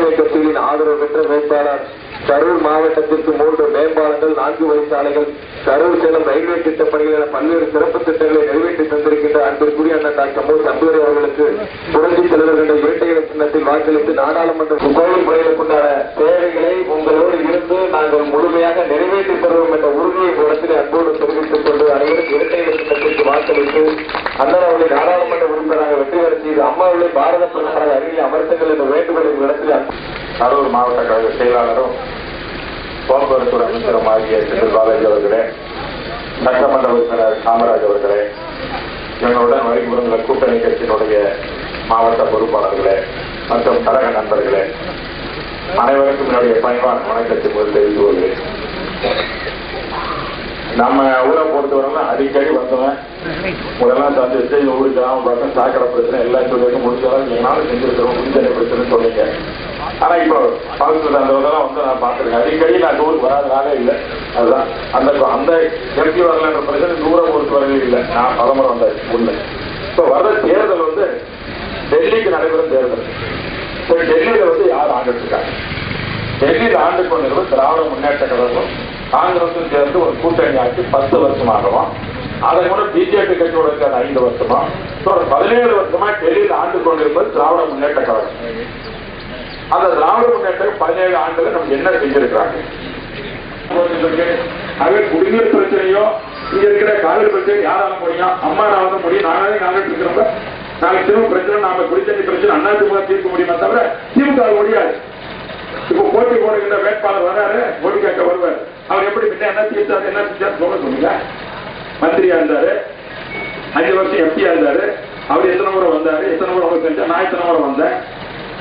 தோழமை கட்சியின் ஆதரவு பெற்ற வேட்பாளர் கரூர் மாவட்டத்திற்கு மூன்று மேம்பாலங்கள் நான்கு வழிச்சாலைகள் கரூர் சேலம் ரயில்வே திட்டப் பணிகள் என பல்வேறு சிறப்பு திட்டங்களை நிறைவேற்றி தந்திருக்கின்ற அன்பிற்குரிய அண்ணன் டாக்டர் மு. தம்புரை அவர்களுக்கு புரட்சி தலைவர்கள் இரட்டையில சின்னத்தில் வாக்களித்து நாடாளுமன்ற கோவில் முறையிலுக்குண்டான தேவைகளை உங்களோடு இருந்து நாங்கள் முழுமையாக நிறைவேற்றி தருவோம் என்ற உறுதியை இடத்திலே அன்போடு தெரிவித்துக் கொண்டு அனைவரும் இரட்டையில சின்னத்திற்கு வாக்களித்து அண்ணன் அவர்களை நாடாளுமன்ற உறுப்பினராக வெற்றி பெற செய்து அம்மாவுடைய பாரத பிரதமராக அருகில் அமர்த்துங்கள் என்ற வேண்டுகோளை இடத்தில் கரூர் மாவட்ட கழக செயலாளரும் போக்குவரத்து அமைச்சரும் ஆகிய செந்தில் பாலாஜி அவர்களே சட்டமன்ற உறுப்பினர் காமராஜ் அவர்களே எங்களுடன் வருகின்ற கூட்டணி கட்சியினுடைய மாவட்ட பொறுப்பாளர்களே மற்றும் கழக நண்பர்களே அனைவருக்கும் என்னுடைய பணிவான வணக்கத்தை முதல் தெரிவித்து கொள்கிறேன். நம்ம ஊரை பொறுத்தவரை அடிக்கடி வந்தவன் உங்களெல்லாம் சந்திச்சு இந்த ஊருக்கு கிராம பக்கம் சாக்கடை பிரச்சனை எல்லா சொல்லிட்டு முடிஞ்சாலும் எங்களாலும் செஞ்சிருக்கிறோம் குடித்தண்ணி பிரச்சனை சொல்லுங்க. ஆனா இப்போ பக்கத்துல அந்த இதெல்லாம் வந்து நான் பார்த்துருக்கேன். அடிக்கடி நான் இந்த ஊருக்கு வராதனாலே இல்லை. அதுதான். அந்த அந்த எம்பி வரலன்ற பிரச்சனை தூரம் பொறுத்தவரையிலும் இல்லை. நான் பலமுறை வந்தாச்சு உண்மை இப்போ வர்ற தேர்தல் வந்து டெல்லிக்கு நடைபெறும் தேர்தல். இப்போ டெல்லியில வந்து யார் ஆண்டுட்டு இருக்காங்க? டெல்லியில் ஆண்டு கொண்டிருப்பது திராவிட முன்னேற்ற கழகம் காங்கிரஸும் சேர்ந்து ஒரு கூட்டணி ஆட்சி பத்து வருஷமாகவும் அதை கூட பிஜேபி கட்சியோட சேர்ந்த ஐந்து வருஷமா பதினேழு வருஷமா டெல்லியில் ஆண்டு கொண்டிருப்பது திராவிட முன்னேற்ற கழகம். அந்த திராவிட முன்னேற்ற பதினேழு ஆண்டுகள் நம்ம என்ன செஞ்சிருக்கிறாங்க? அதே குடிநீர் பிரச்சனையோ இங்க இருக்கிற காவிரி பிரச்சனை யாரால முடியும்? அம்மா நான் வந்து முடியும். நாங்களே நாங்கள் இருக்கிறோம் நாளைக்கு திரும்ப பிரச்சனை நாம குடித்தண்ணி பிரச்சனை அண்ணா திமுக தீர்க்க முடியுமா தவிர திமுக முடியாது. இப்போ போட்டி போடுகின்ற வேட்பாளர் வராரு போட்டி கேட்க வருவார். அவர் என்ன தீர்த்தாரு செஞ்சாரு? சொல்ல சொல்லுங்க மந்திரியா இருந்தாரு. அஞ்சு வருஷம் எம்பியா இருந்தாரு. அவர் எத்தனை முறை வந்தாரு? எத்தனை முறை அவர் செஞ்சா நான் எத்தனை முறை வந்தேன்?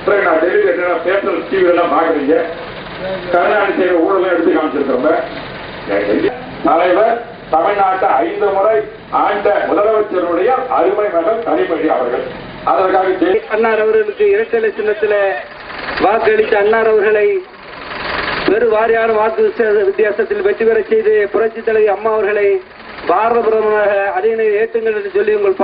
பிறகு நான் டெல்லியில் பேசுற டிவி எல்லாம் பாக்குறீங்க கருணாநிதி செய்யற ஊழலாம் எடுத்து காமிச்சிருக்கிறோம் தலைவர் தமிழ்நாட்டை ஐந்து முறை ஆண்ட முதலமைச்சருடைய அருமை மகள் கனிமொழி அவர்கள். அதற்காக அன்னார் அவர்களுக்கு இரட்டை சின்னத்தில் வாக்களித்த அன்னார் அவர்களை பெரு வாரியான வாக்கு வித்தியாசத்தில் வெற்றி பெறச் செய்து புரட்சித் தலைவி அம்மா அவர்களை பாரத பிரதமராக அதே ஏற்றுங்கள் என்று சொல்லி உங்கள்